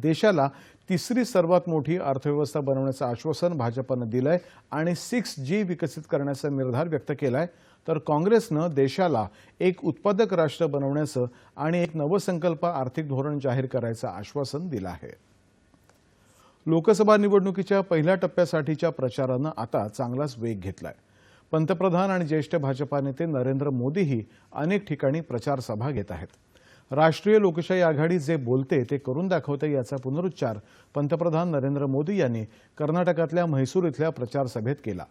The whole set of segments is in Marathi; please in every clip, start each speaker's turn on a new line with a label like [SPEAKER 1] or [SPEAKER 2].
[SPEAKER 1] देशाला तिसरी सर्वात मोठी अर्थव्यवस्था बनवण्याचं आश्वासन भाजपनं दिलं आहे आणि सिक्स जी विकसित करण्याचा निर्धार व्यक्त केला आहे तर काँग्रेसनं देशाला एक उत्पादक राष्ट्र बनवण्याचं आणि एक नवसंकल्प आर्थिक धोरण जाहीर करायचं आश्वासन दिलं आहे. लोकसभा निवडणुकीच्या पहिल्या टप्प्यासाठीच्या प्रचारानं आता चांगलाच वेग घेतलाय. पंतप्रधान आणि ज्येष्ठ भाजपा नेते नरेंद्र मोदीही अनेक ठिकाणी प्रचार सभा घेत आहेत. राष्ट्रीय लोकशाही आघाडी जे बोलते ते करून दाखवते याचा पुनरुच्चार पंतप्रधान नरेंद्र मोदी यांनी कर्नाटकातल्या म्हैसूर इथल्या प्रचार सभेत केला.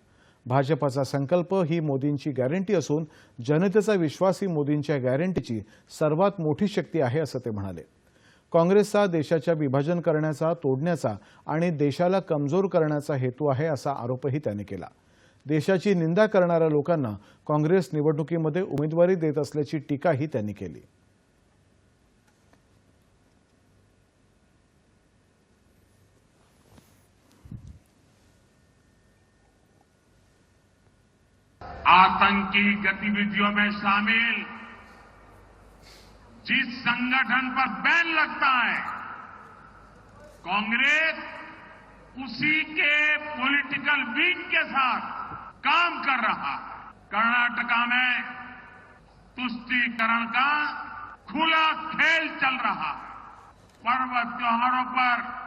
[SPEAKER 1] भाजपाचा संकल्प ही मोदींची गॅरंटी असून जनतेचा विश्वास ही मोदींच्या गॅरंटीची सर्वात मोठी शक्ती आहे असं ते म्हणाले. काँग्रेसचा देशाच्या विभाजन करण्याचा तोडण्याचा आणि देशाला कमजोर करण्याचा हेतू आहे असा आरोपही त्यांनी केला. देशाची निंदा करणाऱ्या लोकांना काँग्रेस निवडणुकीमध्ये उमेदवारी देत असल्याची टीकाही त्यांनी केली.
[SPEAKER 2] आतंकी गतिविधियों में शामिल। जिस संगठन पर बैन लगता है, कांग्रेस उसी के पॉलिटिकल विंग के साथ काम कर रहा है। कर्नाटका में तुष्टीकरण का खुला खेल चल रहा है। पर्व त्योहारों पर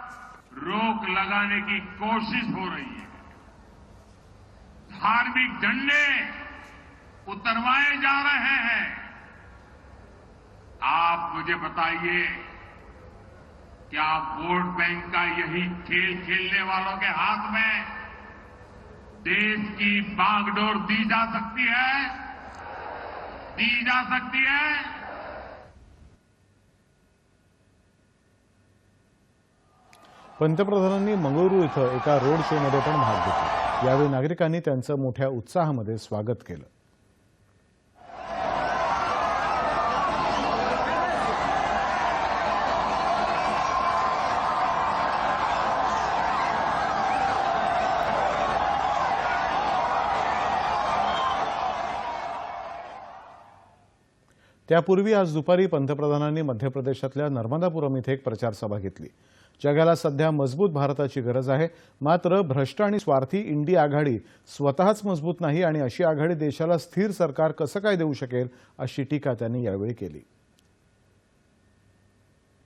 [SPEAKER 2] रोक लगाने की कोशिश हो रही है। धार्मिक झंडे उतरवाए जा रहे हैं। आप मुझे बताइए, क्या वोट बैंक का यही खेल खेलने वालों के हाथ में देश की बागडोर दी जा सकती है? दी जा सकती है?
[SPEAKER 1] पंतप्रधानांनी मंगळुरू इथं एका रोड शोमध्ये पण भाग घेतला. यावेळी नागरिकांनी त्यांचं मोठ्या उत्साहामध्ये स्वागत केलं. त्यापूर्वी आज दुपारी पंतप्रधानांनी मध्य प्रदेशातल्या नर्मदापुरम इथे एक प्रचार सभा घेतली. जगाला सध्या मजबूत भारताची गरज आहे. मात्र भ्रष्ट आणि स्वार्थी इंडी आघाडी स्वतःच मजबूत नाही आणि अशी आघाडी देशाला स्थिर सरकार कसं काय देऊ शकेल अशी टीका त्यांनी यावेळी केली.